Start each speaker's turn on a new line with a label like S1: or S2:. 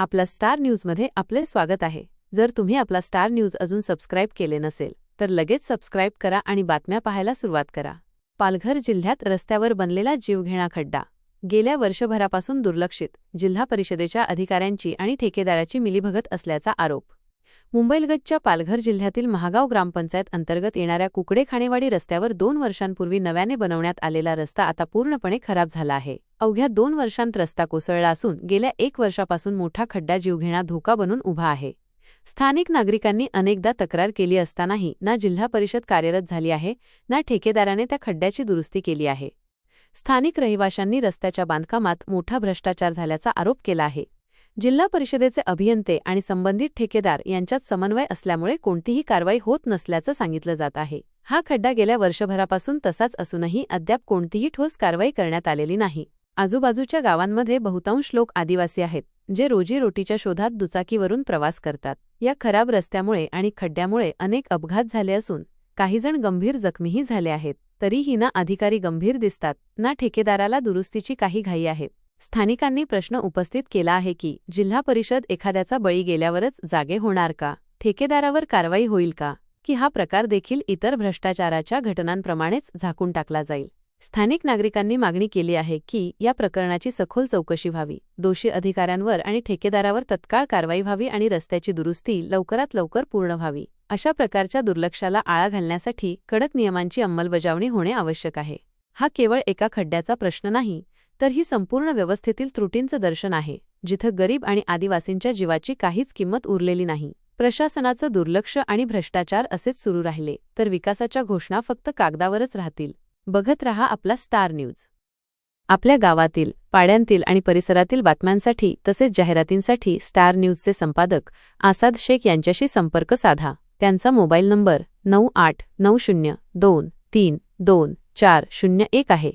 S1: आपला स्टार न्यूजमध्ये आपले स्वागत आहे. जर तुम्ही आपला स्टार न्यूज अजून सबस्क्राईब केले नसेल तर लगेच सबस्क्राईब करा आणि बातम्या पाहायला सुरुवात करा. पालघर जिल्ह्यात रस्त्यावर बनलेला जीवघेणा खड्डा. गेल्या वर्षभरापासून दुर्लक्षित जिल्हा परिषदेच्या अधिकाऱ्यांची आणि ठेकेदाराची मिलीभगत असल्याचा आरोप. मुंबईलगतच्या पालघर जिल्ह्यातील महागाव ग्रामपंचायत अंतर्गत येणाऱ्या कुकडे खाणेवाडी रस्त्यावर दोन वर्षांपूर्वी नव्याने बनवण्यात आलेला रस्ता आता पूर्णपणे खराब झाला आहे. अवघ्या दोन वर्षांत रस्ता कोसळला असून गेल्या एक वर्षापासून मोठा खड्डा जीवघेणा धोका बनून उभा आहे. स्थानिक नागरिकांनी अनेकदा तक्रार केली असतानाही ना जिल्हा परिषद कार्यरत झाली आहे ना ठेकेदाराने त्या खड्ड्याची दुरुस्ती केली आहे. स्थानिक रहिवाशांनी रस्त्याच्या बांधकामात मोठा भ्रष्टाचार झाल्याचा आरोप केला आहे. जिल्हा परिषदेचे अभियंते आणि संबंधित ठेकेदार यांच्यात समन्वय असल्यामुळे कोणतीही कारवाई होत नसल्याचं सांगितलं जात आहे. हा खड्डा गेल्या वर्षभरापासून तसाच असूनही अद्याप कोणतीही ठोस कारवाई करण्यात आलेली नाही. आजूबाजूच्या गावांमध्ये बहुतांश लोक आदिवासी आहेत जे रोजीरोटीच्या शोधात दुचाकीवरून प्रवास करतात. या खराब रस्त्यामुळे आणि खड्ड्यामुळे अनेक अपघात झाले असून काहीजण गंभीर जखमीही झाले आहेत तरीही ना अधिकारी गंभीर दिसतात ना ठेकेदाराला दुरुस्तीची काही घाई आहेत स्थानिकांनी प्रश्न उपस्थित केला आहे की जिल्हा परिषद एखाद्याचा बळी गेल्यावरच जागे होणार का? ठेकेदारावर कारवाई होईल का? की हा प्रकार देखील इतर भ्रष्टाचाराच्या घटनांप्रमाणेच झाकून टाकला जाईल? स्थानिक नागरिकांनी मागणी केली आहे की या प्रकरणाची सखोल चौकशी व्हावी. दोषी अधिकाऱ्यांवर आणि ठेकेदारावर तत्काळ कारवाई व्हावी आणि रस्त्याची दुरुस्ती लवकरात लवकर पूर्ण व्हावी. अशा प्रकारच्या दुर्लक्षाला आळा घालण्यासाठी कडक नियमांची अंमलबजावणी होणे आवश्यक आहे. हा केवळ एका खड्ड्याचा प्रश्न नाही तर ही संपूर्ण व्यवस्थेतील त्रुटींचं दर्शन आहे जिथं गरीब आणि आदिवासींच्या जीवाची काहीच किंमत उरलेली नाही. प्रशासनाचं दुर्लक्ष आणि भ्रष्टाचार असेच सुरू राहिले तर विकासाच्या घोषणा फक्त कागदावरच राहतील. बघत रहा आपला स्टार न्यूज. आपल्या गावातील पाड्यांतील आणि परिसरातील बातम्यांसाठी तसेच जाहिरातींसाठी स्टार न्यूजचे संपादक आसाद शेख यांच्याशी संपर्क साधा. त्यांचा मोबाईल नंबर नऊ आठ नऊ शून्य दोन तीन दोन चार शून्य एक आहे.